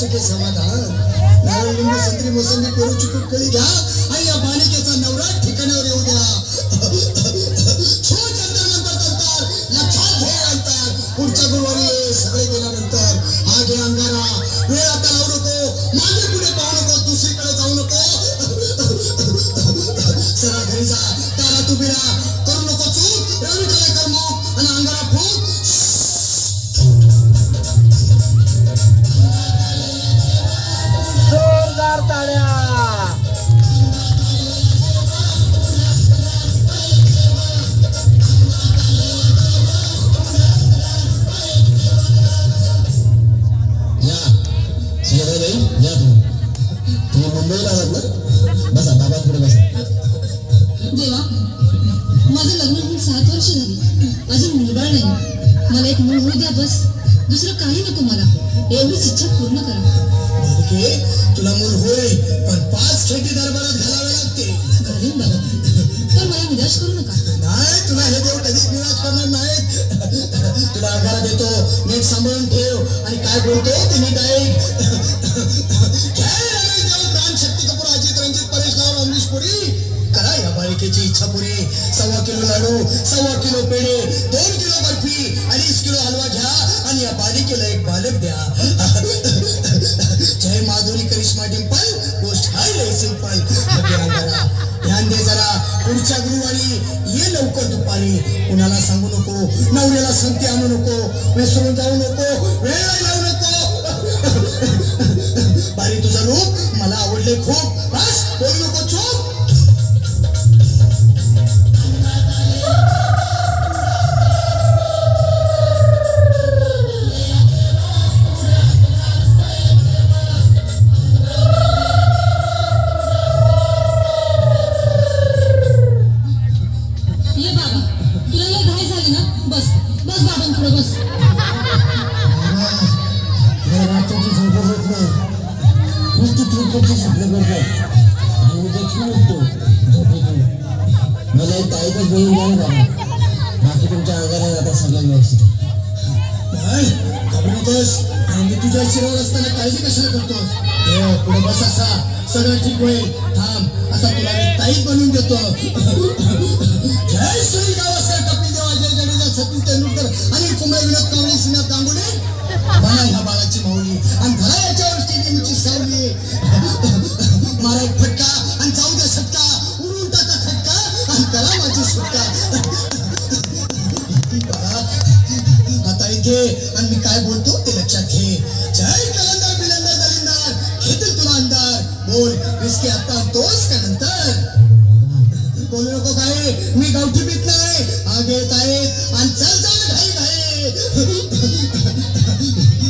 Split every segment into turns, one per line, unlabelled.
सुखे समाधान. नारळ लिंबू संत्री मोसंबी पेरू चिकू केळी घ्या
दुसरं काही नको मला. एवढीच इच्छा पूर्ण करा.
तुला मूल खेटी दरबारात घालावे लागते.
करेन बाबा. पण मला निराश करू नका.
नाही तुला हे देव कधीच निराश करणार नाहीत. तुला अंगारा देतो. नीट सांभाळून ठेव. आणि काय बोलतो ते नीट ऐक जय रमेश देव प्राण शक्ती कपूर अजित रंजित परेश राव अमरीश पुरी करा या बालिकेची इच्छा पुरी. सव्वा किलो लाडू सव्वा किलो पेढे दोन किलो बर्फी अडीच किलो हलवा घ्या आणि या बालिकेला एक बालक द्या. कुणाला सांगू नको नवऱ्याला संती आणू नको विसरून जाऊ नको वेळ लावू नको. बारी तुझं रूप मला आवडले खूप. बस.
आणि उद्या उठतो झोपेतून मला एक बोलून द्या ना बाबा बाकी तुमच्या अंगाला आता सगळं व्यवस्थित
आणि मी तुझ्या असताना काळजी कशाला करतो देव पुढे बस असा सगळं ठीक होईल थांब आता तुला मी ताईत बनवून देतो जय श्री गावस्कर कपिल देव अजय जडेजा तेंडुलकर आणि कुंबळे विनोद कांबळे श्रीनाथ गांगुले बना ह्या बाळाची माऊली. आणि घरा माझी सुटका आता इथे आणि मी काय बोलतो ते लक्षात घे जय कलंदर बिलंदर दलिंदर घेतील तुला अंदर बोल रिस्की आता आणतोस का नंतर बोलू नको काय मी गावठी पित नाही आगे येत आहे आणि चल चल घाई घाई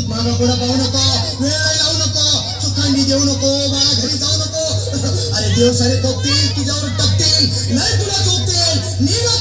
मागा पुढे पाहू नको वेळ लावू नको सुखांडी देऊ नको मला घरी जाऊ नको अरे देव सारे कोपतील तुझ्यावर टपतील नाही तुला झोपतील निघ आता